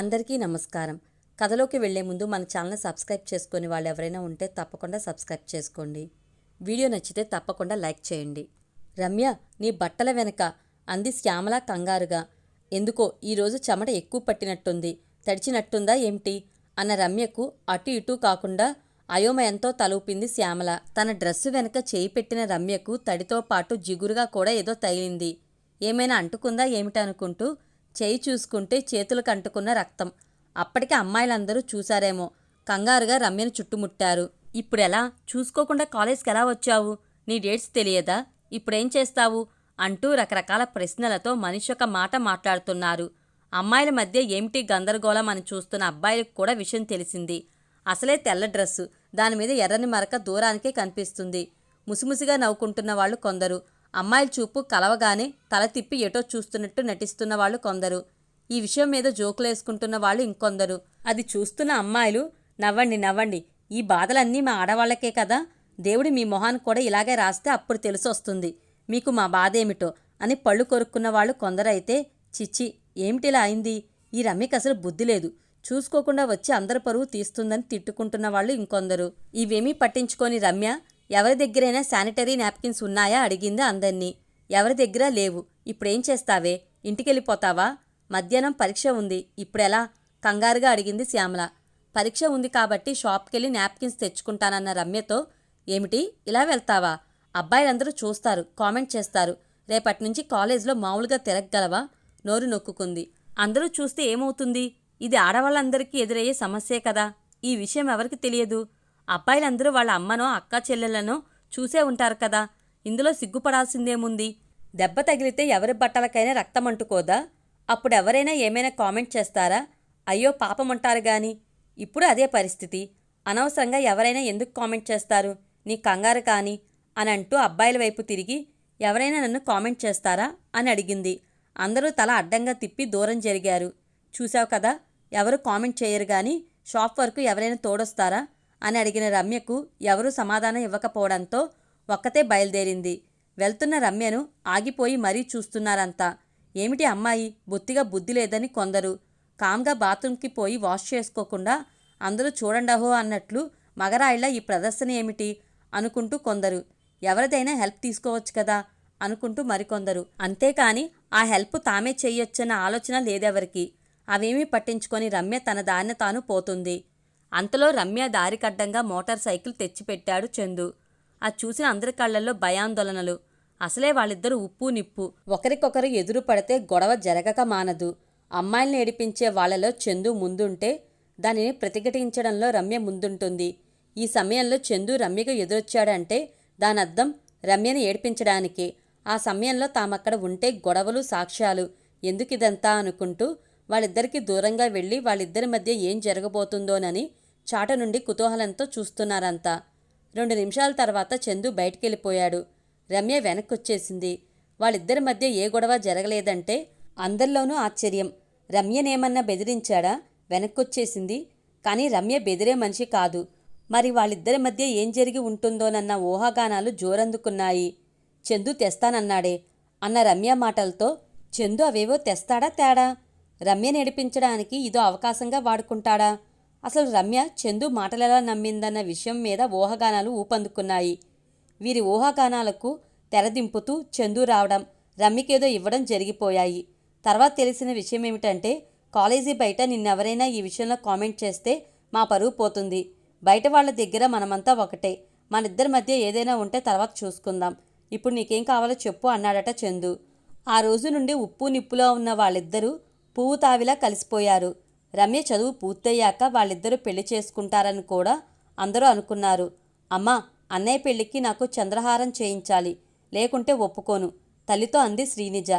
అందరికీ నమస్కారం. కథలోకి వెళ్ళే ముందు మన ఛానల్ సబ్స్క్రైబ్ చేసుకుని వాళ్ళు ఎవరైనా ఉంటే తప్పకుండా సబ్స్క్రైబ్ చేసుకోండి. వీడియో నచ్చితే తప్పకుండా లైక్ చేయండి. రమ్య నీ బట్టల వెనక అంది శ్యామల కంగారుగా. ఎందుకో ఈరోజు చెమట ఎక్కువ పట్టినట్టుంది. తడిచినట్టుందా ఏమిటి? అన్న రమ్యకు అటు ఇటు కాకుండా అయోమయంతో తలూపింది శ్యామల. తన డ్రెస్సు వెనక చేయి పెట్టిన రమ్యకు తడితో పాటు జిగురుగా కూడా ఏదో తగిలింది. ఏమైనా అంటుకుందా ఏమిటనుకుంటూ చేయి చూసుకుంటే చేతులకు అంటుకున్న రక్తం. అప్పటికే అమ్మాయిలందరూ చూశారేమో. కంగారుగా రమ్యను చుట్టుముట్టారు. ఇప్పుడెలా? చూసుకోకుండా కాలేజ్కి ఎలా వచ్చావు? నీ డేట్స్ తెలియదా? ఇప్పుడేం చేస్తావు? అంటూ రకరకాల ప్రశ్నలతో మనిషి ఒక మాట మాట్లాడుతున్నారు. అమ్మాయిల మధ్య ఏమిటి గందరగోళం అని చూస్తున్న అబ్బాయిలకు కూడా విషయం తెలిసింది. అసలే తెల్ల డ్రెస్సు. దాని మీద ఎర్రని మరక దూరానికే కనిపిస్తుంది. ముసిముసిగా నవ్వుకుంటున్న వాళ్ళు కొందరు. అమ్మాయిల చూపు కలవగానే తల తిప్పి ఎటో చూస్తున్నట్టు నటిస్తున్న వాళ్ళు కొందరు. ఈ విషయం మీద జోకులేసుకుంటున్న వాళ్ళు ఇంకొందరు. అది చూస్తున్న అమ్మాయిలు నవ్వండి నవ్వండి ఈ బాధలన్నీ మా ఆడవాళ్ళకే కదా. దేవుడి మీ మొహాన్ని కూడా ఇలాగే రాస్తే అప్పుడు తెలిసొస్తుంది మీకు మా బాధ ఏమిటో అని పళ్ళు కొరుక్కున్న వాళ్ళు కొందరైతే చిచ్చి ఏమిటిలా అయింది? ఈ రమ్యకి అసలు బుద్ధి లేదు. చూసుకోకుండా వచ్చి అందరి పరువు తీస్తుందని తిట్టుకుంటున్న వాళ్ళు ఇంకొందరు. ఇవేమీ పట్టించుకోని రమ్య ఎవరి దగ్గరైనా శానిటరీ నాప్కిన్స్ ఉన్నాయా అడిగింది అందర్నీ. ఎవరి దగ్గర లేవు. ఇప్పుడేం చేస్తావే? ఇంటికెళ్ళిపోతావా? మధ్యాహ్నం పరీక్ష ఉంది. ఇప్పుడెలా? కంగారుగా అడిగింది శ్యామల. పరీక్ష ఉంది కాబట్టి షాప్కెళ్ళి నాప్కిన్స్ తెచ్చుకుంటానన్న రమ్యతో ఏమిటి? ఇలా వెళ్తావా? అబ్బాయిలందరూ చూస్తారు కామెంట్ చేస్తారు. రేపటి నుంచి కాలేజ్లో మామూలుగా తిరగగలవా? నోరు నొక్కుకుంది. అందరూ చూస్తే ఏమవుతుంది? ఇది ఆడవాళ్ళందరికీ ఎదురయ్యే సమస్యే కదా. ఈ విషయం ఎవరికి తెలియదు? అబ్బాయిలందరూ వాళ్ళ అమ్మనో అక్క చెల్లెలను చూసే ఉంటారు కదా. ఇందులో సిగ్గుపడాల్సిందేముంది? దెబ్బ తగిలితే ఎవరి బట్టలకైనా రక్తం అంటుకోదా? అప్పుడు ఎవరైనా ఏమైనా కామెంట్ చేస్తారా? అయ్యో పాపమంటారు గాని. ఇప్పుడు అదే పరిస్థితి. అనవసరంగా ఎవరైనా ఎందుకు కామెంట్ చేస్తారు? నీ కంగారు కాని అని అంటూ అబ్బాయిల వైపు తిరిగి ఎవరైనా నన్ను కామెంట్ చేస్తారా? అని అడిగింది. అందరూ తల అడ్డంగా తిప్పి దూరం జరిగారు. చూశావు కదా ఎవరు కామెంట్ చేయరు గాని షాప్ వరకు ఎవరైనా తోడొస్తారా? అని అడిగిన రమ్యకు ఎవరూ సమాధానం ఇవ్వకపోవడంతో ఒక్కతే బయలుదేరింది. వెళ్తున్న రమ్యను ఆగిపోయి మరీ చూస్తున్నారంతా. ఏమిటి అమ్మాయి? బొత్తిగా బుద్ధి లేదని కొందరు. కామ్గా బాత్రూంకి పోయి వాష్ చేసుకోకుండా అందరూ చూడండహో అన్నట్లు మగరాయిళ్ళ ఈ ప్రదర్శన ఏమిటి? అనుకుంటూ కొందరు. ఎవరిదైనా హెల్ప్ తీసుకోవచ్చు కదా? అనుకుంటూ మరికొందరు. అంతేకాని ఆ హెల్ప్ తామే చేయొచ్చన్న ఆలోచన లేదెవరికి. అవేమీ పట్టించుకొని రమ్య తన దారిన తాను పోతుంది. అంతలో రమ్య దారికడ్డంగా మోటార్ సైకిల్ తెచ్చిపెట్టాడు చందు. అది చూసిన అందరి కళ్ళల్లో భయాందోళనలు. అసలే వాళ్ళిద్దరూ ఉప్పు నిప్పు. ఒకరికొకరు ఎదురు పడితే గొడవ జరగక మానదు. అమ్మాయిల్ని ఏడిపించే వాళ్ళలో చందు ముందుంటే దానిని ప్రతిఘటించడంలో రమ్య ముందుంటుంది. ఈ సమయంలో చందు రమ్యకు ఎదురొచ్చాడంటే దానర్థం రమ్యని ఏడిపించడానికి. ఆ సమయంలో తామక్కడ ఉంటే గొడవలు సాక్ష్యాలు. ఎందుకిదంతా అనుకుంటూ వాళ్ళిద్దరికీ దూరంగా వెళ్ళి వాళ్ళిద్దరి మధ్య ఏం జరగబోతుందోనని చాట నుండి కుతూహలంతో చూస్తున్నారంతా. రెండు నిమిషాల తర్వాత చందు బయటికెళ్ళిపోయాడు. రమ్య వెనక్కొచ్చేసింది. వాళ్ళిద్దరి మధ్య ఏ గొడవ జరగలేదంటే అందరిలోనూ ఆశ్చర్యం. రమ్యనేమన్నా బెదిరించాడా? వెనక్కొచ్చేసింది. కానీ రమ్య బెదిరే మనిషి కాదు. మరి వాళ్ళిద్దరి మధ్య ఏం జరిగి ఉంటుందోనన్న ఊహాగానాలు జోరందుకున్నాయి. చందు తెస్తానన్నాడే. అన్న రమ్య మాటలతో చందు అవేవో తెస్తాడా తేడా? రమ్య నడిపించడానికి ఇదో అవకాశంగా వాడుకుంటాడా? అసలు రమ్య చందు మాటలెలా నమ్మిందన్న విషయం మీద ఊహాగానాలు ఊపందుకున్నాయి. వీరి ఊహాగానాలకు తెరదింపుతూ చందు రావడం రమ్యకేదో ఇవ్వడం జరిగిపోయాయి. తర్వాత తెలిసిన విషయం ఏమిటంటే కాలేజీ బయట నిన్నెవరైనా ఈ విషయంలో కామెంట్ చేస్తే మా పరువు పోతుంది. బయట వాళ్ళ దగ్గర మనమంతా ఒకటే. మనిద్దరి మధ్య ఏదైనా ఉంటే తర్వాత చూసుకుందాం. ఇప్పుడు నీకేం కావాలో చెప్పు అన్నాడట చందు. ఆ రోజు నుండి ఉప్పు నిప్పులో ఉన్న వాళ్ళిద్దరూ పువ్వు తావిలా కలిసిపోయారు. రమ్య చదువు పూర్తయ్యాక వాళ్ళిద్దరూ పెళ్ళి చేసుకుంటారని కూడా అందరూ అనుకున్నారు. అమ్మా అన్నయ్య పెళ్ళికి నాకు చంద్రహారం చేయించాలి. లేకుంటే ఒప్పుకోను. తల్లితో అంది శ్రీనిజ.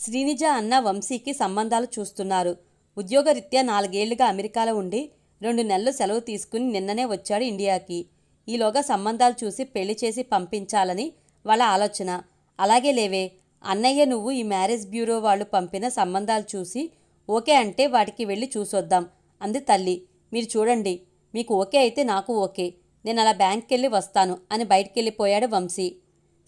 శ్రీనిజ అన్న వంశీకి సంబంధాలు చూస్తున్నారు. ఉద్యోగరీత్యా నాలుగేళ్ళుగా అమెరికాలో ఉండి రెండు నెలలు సెలవు తీసుకుని నిన్ననే వచ్చాడు ఇండియాకి. ఈలోగా సంబంధాలు చూసి పెళ్ళి చేసి పంపించాలని వాళ్ళ ఆలోచన. అలాగే లేవే అన్నయ్య నువ్వు ఈ మ్యారేజ్ బ్యూరో వాళ్ళు పంపిన సంబంధాలు చూసి ఓకే అంటే వాటికి వెళ్ళి చూసొద్దాం. అంది తల్లి. మీరు చూడండి మీకు ఓకే అయితే నాకు ఓకే. నేను అలా బ్యాంక్కి వెళ్ళి వస్తాను అని బయటికెళ్ళిపోయాడు వంశీ.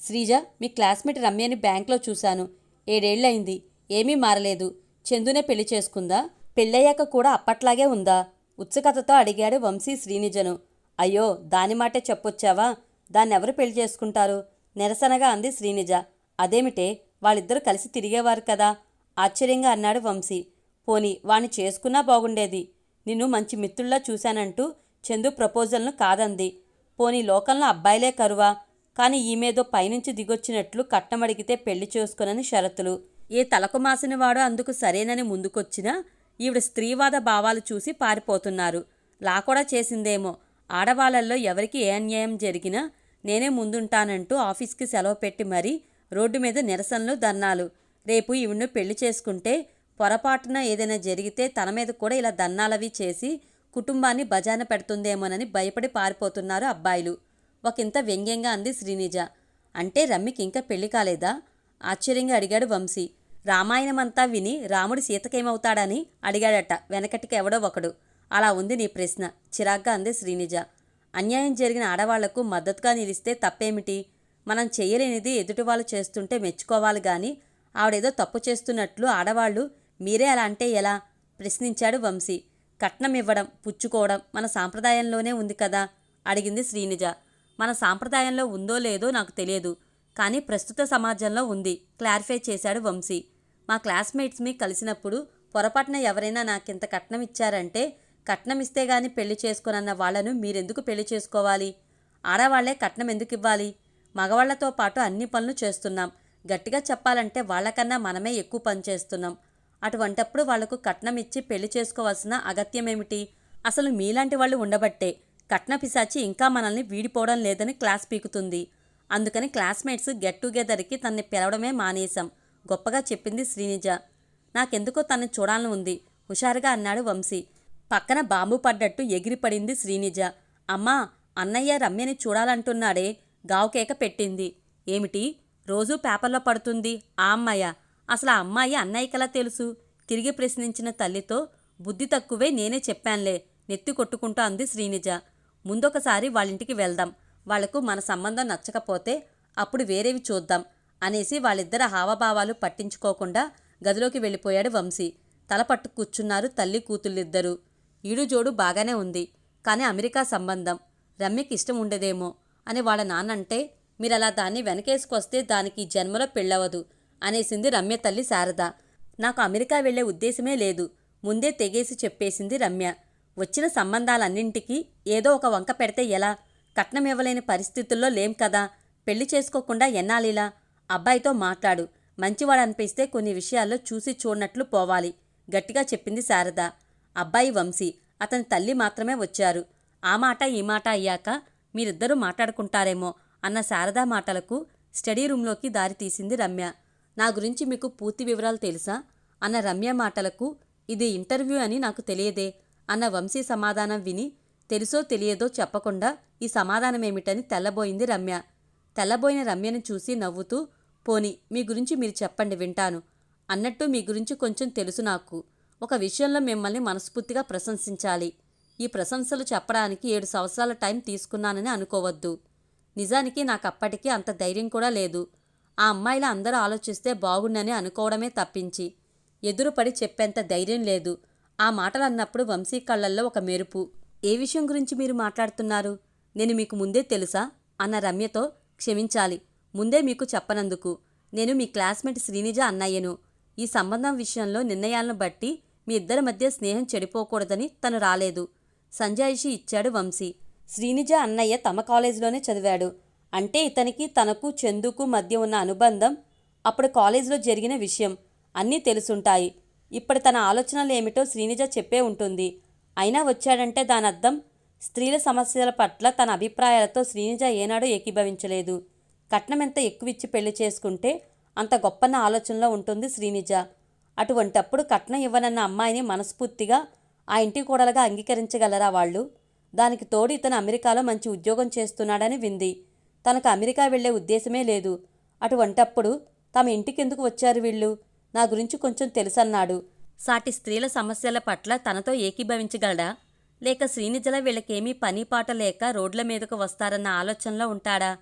శ్రీజ మీ క్లాస్మేట్ రమ్యని బ్యాంక్లో చూశాను. ఏడేళ్ళయింది ఏమీ మారలేదు. చందునే పెళ్ళి చేసుకుందా? పెళ్ళయ్యాక కూడా అప్పట్లాగే ఉందా? ఉత్సుకతతో అడిగాడు వంశీ శ్రీనిజను. అయ్యో దాని మాటే చెప్పొచ్చావా? దాన్నెవరు పెళ్ళి చేసుకుంటారు? నిరసనగా అంది శ్రీనిజ. అదేమిటే వాళ్ళిద్దరూ కలిసి తిరిగేవారు కదా? ఆశ్చర్యంగా అన్నాడు వంశీ. పోని వాణ్ణి చేసుకున్నా బాగుండేది. నిన్ను మంచి మిత్రుల్లా చూశానంటూ చందు ప్రపోజల్ను కాదంది. పోనీ లోకంలో అబ్బాయిలే కరువా? కానీ ఈమెదో పైనుంచి దిగొచ్చినట్లు కట్టమడిగితే పెళ్ళి చేసుకోనని షరతులు. ఏ తలకు మాసినవాడో అందుకు సరేనని ముందుకొచ్చినా ఈవిడ స్త్రీవాద భావాలు చూసి పారిపోతున్నారు. లా కూడా చేసిందేమో. ఆడవాళ్ళల్లో ఎవరికి ఏ అన్యాయం జరిగినా నేనే ముందుంటానంటూ ఆఫీస్కి సెలవు పెట్టి మరీ రోడ్డు మీద నిరసనలు ధర్నాలు. రేపు ఈవిడ్ను పెళ్ళి చేసుకుంటే పొరపాటున ఏదైనా జరిగితే తన మీద కూడా ఇలా దన్నాలవి చేసి కుటుంబాన్ని బజాన పెడుతుందేమోనని భయపడి పారిపోతున్నారు అబ్బాయిలు. ఒకంత వ్యంగ్యంగా అంది శ్రీనిజ. అంటే రమ్మికి ఇంకా పెళ్ళి కాలేదా? ఆశ్చర్యంగా అడిగాడు వంశీ. రామాయణమంతా విని రాముడు సీతకేమవుతాడని అడిగాడట వెనకటికి ఎవడో ఒకడు. అలా ఉంది నీ ప్రశ్న చిరాగ్గా అంది శ్రీనిజ. అన్యాయం జరిగిన ఆడవాళ్ళకు మద్దతుగా నిలిస్తే తప్పేమిటి? మనం చేయలేనిది ఎదుటి వాళ్ళు చేస్తుంటే మెచ్చుకోవాలి గాని ఆవిడేదో తప్పు చేస్తున్నట్లు ఆడవాళ్ళు మీరే అలా అంటే ఎలా? ప్రశ్నించాడు వంశీ. కట్నం ఇవ్వడం పుచ్చుకోవడం మన సాంప్రదాయంలోనే ఉంది కదా? అడిగింది శ్రీనిజ. మన సాంప్రదాయంలో ఉందో లేదో నాకు తెలియదు. కానీ ప్రస్తుత సమాజంలో ఉంది క్లారిఫై చేశాడు వంశీ. మా క్లాస్మేట్స్ మీ కలిసినప్పుడు పొరపాటున ఎవరైనా నాకింత కట్నం ఇచ్చారంటే కట్నం ఇస్తే గాని పెళ్ళి చేసుకోనన్న వాళ్ళను మీరెందుకు పెళ్ళి చేసుకోవాలి? ఆడవాళ్ళే కట్నం ఎందుకు ఇవ్వాలి? మగవాళ్ళతో పాటు అన్ని పనులు చేస్తున్నాం. గట్టిగా చెప్పాలంటే వాళ్ళకన్నా మనమే ఎక్కువ పని చేస్తున్నాం. అటువంటప్పుడు వాళ్ళకు కట్నం ఇచ్చి పెళ్ళి చేసుకోవాల్సిన అగత్యమేమిటి? అసలు మీలాంటి వాళ్ళు ఉండబట్టే కట్న పిశాచి ఇంకా మనల్ని వీడిపోవడం లేదని క్లాస్ పీకుతుంది. అందుకని క్లాస్మేట్స్ గెట్ టుగెదర్కి తన్ని పిలవడమే మానేశాం. గొప్పగా చెప్పింది శ్రీనిజ. నాకెందుకో తన్ని చూడాలని ఉంది. హుషారుగా అన్నాడు వంశీ. పక్కన బాంబు పడ్డట్టు ఎగిరిపడింది శ్రీనిజ. అమ్మా అన్నయ్య రమ్యని చూడాలంటున్నాడే. గావుకేక పెట్టింది. ఏమిటి? రోజూ పేపర్లో పడుతుంది. ఆ అమ్మాయ? అసలు ఆ అమ్మాయి అన్నయ్యకలా తెలుసు. తిరిగి ప్రశ్నించిన తల్లితో బుద్ధి తక్కువే నేనే చెప్పానులే నెత్తి కొట్టుకుంటూ అంది శ్రీనిజ. ముందొకసారి వాళ్ళింటికి వెళ్దాం. వాళ్ళకు మన సంబంధం నచ్చకపోతే అప్పుడు వేరేవి చూద్దాం అనేసి వాళ్ళిద్దరి హావభావాలు పట్టించుకోకుండా గదిలోకి వెళ్ళిపోయాడు వంశీ. తల పట్టు కూర్చున్నారు తల్లి కూతుళ్ళిద్దరూ. ఈడు జోడు బాగానే ఉంది కానీ అమెరికా సంబంధం. రమ్యకి ఇష్టం ఉండదేమో అని వాళ్ళ నాన్నంటే మీరలా దాన్ని వెనకేసుకొస్తే దానికి జన్మలో పెళ్ళవదు. అనేసింది రమ్య తల్లి శారద. నాకు అమెరికా వెళ్ళే ఉద్దేశమే లేదు. ముందే తెగేసి చెప్పేసింది రమ్య. వచ్చిన సంబంధాలన్నింటికీ ఏదో ఒక వంక పెడితే ఎలా? కట్నం ఇవ్వలేని పరిస్థితుల్లో లేం కదా? పెళ్ళి చేసుకోకుండా ఎన్నాలిలా అబ్బాయితో మాట్లాడు. మంచివాడనిపిస్తే కొన్ని విషయాల్లో చూసి చూడనట్లు పోవాలి. గట్టిగా చెప్పింది శారద. అబ్బాయి వంశీ అతని తల్లి మాత్రమే వచ్చారు. ఆ మాట ఈ మాట అయ్యాక మీరిద్దరూ మాట్లాడుకుంటారేమో అన్న శారదా మాటలకు స్టడీ రూంలోకి దారి తీసింది రమ్య. నా గురించి మీకు పూర్తి వివరాలు తెలుసా? అన్న రమ్య మాటలకు ఇది ఇంటర్వ్యూ అని నాకు తెలియదే అన్న వంశీ సమాధానం విని తెలుసో తెలియదో చెప్పకుండా ఈ సమాధానమేమిటని తెల్లబోయింది రమ్య. తెల్లబోయిన రమ్యను చూసి నవ్వుతూ పోని మీ గురించి మీరు చెప్పండి వింటాను. అన్నట్టు మీ గురించి కొంచెం తెలుసు నాకు. ఒక విషయంలో మిమ్మల్ని మనస్ఫూర్తిగా ప్రశంసించాలి. ఈ ప్రశంసలు చెప్పడానికి ఏడు సంవత్సరాల టైం తీసుకున్నానని అనుకోవద్దు. నిజానికి నాకు అప్పటికీ అంత ధైర్యం కూడా లేదు. ఆ అమ్మాయిల అందరూ ఆలోచిస్తే బాగుండని అనుకోవడమే తప్పించి. ఎదురుపడి చెప్పేంత ధైర్యం లేదు. ఆ మాటలు అన్నప్పుడు వంశీ కళ్ళల్లో ఒక మెరుపు. ఏ విషయం గురించి మీరు మాట్లాడుతున్నారు? నేను మీకు ముందే తెలుసా? అన్న రమ్యతో క్షమించాలి. ముందే మీకు చెప్పనందుకు. నేను మీ క్లాస్మేట్ శ్రీనిజ అన్నయ్యను. ఈ సంబంధం విషయంలో నిర్ణయాలను బట్టి మీ ఇద్దరి మధ్య స్నేహం చెడిపోకూడదని తను రాలేదు. సంజాయిషి ఇచ్చాడు వంశీ. శ్రీనిజ అన్నయ్య తమ కాలేజీలోనే చదివాడు. అంటే ఇతనికి తనకు చందుకు మధ్య ఉన్న అనుబంధం అప్పుడు కాలేజీలో జరిగిన విషయం అన్నీ తెలుసుంటాయి. ఇప్పుడు తన ఆలోచనలు ఏమిటో శ్రీనిజ చెప్పే ఉంటుంది. అయినా వచ్చాడంటే దాని అర్థం స్త్రీల సమస్యల పట్ల తన అభిప్రాయాలతో శ్రీనిజ ఏనాడూ ఏకీభవించలేదు. కట్నం ఎంత ఎక్కువిచ్చి పెళ్ళి చేసుకుంటే అంత గొప్పన్న ఆలోచనలో ఉంటుంది శ్రీనిజ. అటువంటప్పుడు కట్నం ఇవ్వనన్న అమ్మాయిని మనస్ఫూర్తిగా ఆ ఇంటి కూడలుగా అంగీకరించగలరా వాళ్ళు? దానికి తోడు ఇతను అమెరికాలో మంచి ఉద్యోగం చేస్తున్నాడని వింది. తనకు అమెరికా వెళ్ళే ఉద్దేశమే లేదు. అటువంటప్పుడు తమ ఇంటికెందుకు వచ్చారు వీళ్ళు? నా గురించి కొంచెం తెలుసన్నాడు. సాటి స్త్రీల సమస్యల పట్ల తనతో ఏకీభవించగలడా? లేక శ్రీనిజల వీళ్ళకేమీ పని పాట లేక రోడ్ల మీదకు వస్తారన్న ఆలోచనలో ఉంటాడా?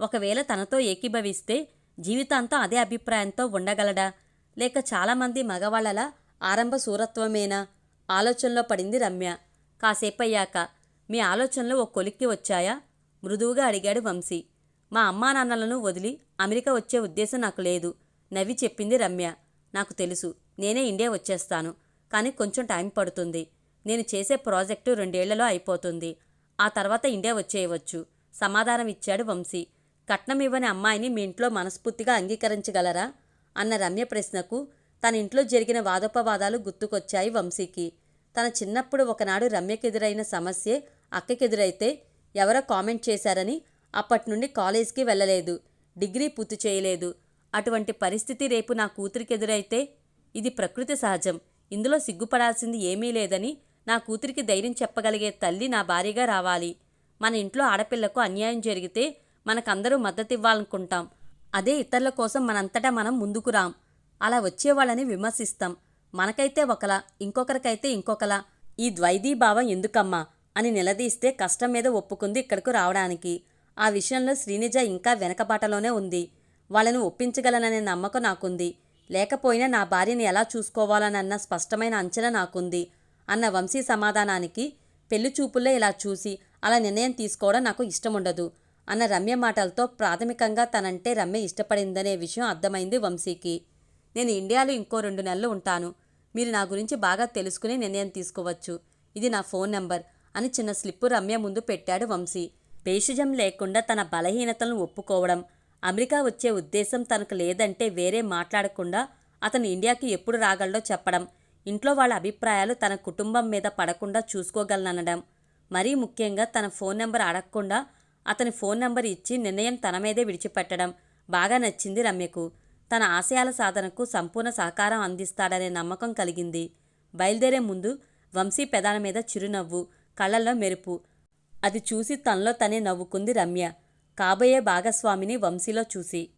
ఒకవేళ తనతో ఏకీభవిస్తే జీవితాంతం అదే అభిప్రాయంతో ఉండగలడా? లేక చాలామంది మగవాళ్ళలా ఆరంభ సూరత్వమేనా? ఆలోచనలో పడింది రమ్య. కాసేపయ్యాక మీ ఆలోచనలు ఓ కొలిక్కి వచ్చాయా? మృదువుగా అడిగాడు వంశీ. మా అమ్మా నాన్నలను వదిలి అమెరికా వచ్చే ఉద్దేశం నాకు లేదు. నవ్వి చెప్పింది రమ్య. నాకు తెలుసు నేనే ఇండియా వచ్చేస్తాను. కానీ కొంచెం టైం పడుతుంది. నేను చేసే ప్రాజెక్టు రెండేళ్ళలో అయిపోతుంది. ఆ తర్వాత ఇండియా వచ్చేయవచ్చు. సమాధానం ఇచ్చాడు వంశీ. కట్నం ఇవ్వని అమ్మాయిని మీ ఇంట్లో మనస్ఫూర్తిగా అంగీకరించగలరా? అన్న రమ్య ప్రశ్నకు తన ఇంట్లో జరిగిన వాదోపవాదాలు గుర్తుకొచ్చాయి వంశీకి. తన చిన్నప్పుడు ఒకనాడు రమ్యకెదురైన సమస్యే అక్కకెదురైతే ఎవరో కామెంట్ చేశారని అప్పటి నుండి కాలేజ్కి వెళ్ళలేదు డిగ్రీ పూర్తి చేయలేదు. అటువంటి పరిస్థితి రేపు నా కూతురికి ఎదురైతే ఇది ప్రకృతి సహజం. ఇందులో సిగ్గుపడాల్సింది ఏమీ లేదని నా కూతురికి ధైర్యం చెప్పగలిగే తల్లి నా భార్యగా రావాలి. మన ఇంట్లో ఆడపిల్లకు అన్యాయం జరిగితే మనకందరూ మద్దతు ఇవ్వాలనుకుంటాం అదే ఇతరుల కోసం మనంతటా మనం ముందుకు రాం. అలా వచ్చేవాళ్ళని విమర్శిస్తాం. మనకైతే ఒకలా ఇంకొకరికైతే ఇంకొకలా. ఈ ద్వైదీభావం ఎందుకమ్మా? అని నిలదీస్తే కష్టం మీద ఒప్పుకుంది ఇక్కడకు రావడానికి. ఆ విషయంలో శ్రీనిజ ఇంకా వెనకబాటలోనే ఉంది. వాళ్ళను ఒప్పించగలననే నమ్మకం నాకుంది. లేకపోయినా నా భార్యని ఎలా చూసుకోవాలనన్న స్పష్టమైన అంచనా నాకుంది. అన్న వంశీ సమాధానానికి పెళ్ళి చూపుల్లో ఇలా చూసి అలా నిర్ణయం తీసుకోవడం నాకు ఇష్టముండదు అన్న రమ్య మాటలతో ప్రాథమికంగా తనంటే రమ్య ఇష్టపడిందనే విషయం అర్థమైంది వంశీకి. నేను ఇండియాలో ఇంకో రెండు నెలలు ఉంటాను. మీరు నా గురించి బాగా తెలుసుకుని నిర్ణయం తీసుకోవచ్చు. ఇది నా ఫోన్ నెంబర్. అని చిన్న స్లిప్పు రమ్య ముందు పెట్టాడు వంశీ. పేషజం లేకుండా తన బలహీనతలను ఒప్పుకోవడం అమెరికా వచ్చే ఉద్దేశం తనకు లేదంటే వేరే మాట్లాడకుండా అతను ఇండియాకి ఎప్పుడు రాగలడో చెప్పడం ఇంట్లో వాళ్ళ అభిప్రాయాలు తన కుటుంబం మీద పడకుండా చూసుకోగలననడం. మరీ ముఖ్యంగా తన ఫోన్ నెంబర్ అడగకుండా అతని ఫోన్ నెంబర్ ఇచ్చి నిర్ణయం తన మీదే విడిచిపెట్టడం బాగా నచ్చింది రమ్యకు. తన ఆశయాల సాధనకు సంపూర్ణ సహకారం అందిస్తాడనే నమ్మకం కలిగింది. బయలుదేరే ముందు వంశీ పెదాల మీద చిరునవ్వు కళ్ళల్లో మెరుపు. అది చూసి తనలో తనే నవ్వుకుంది రమ్య. కాబోయే భాగస్వామిని వంశీలో చూసి.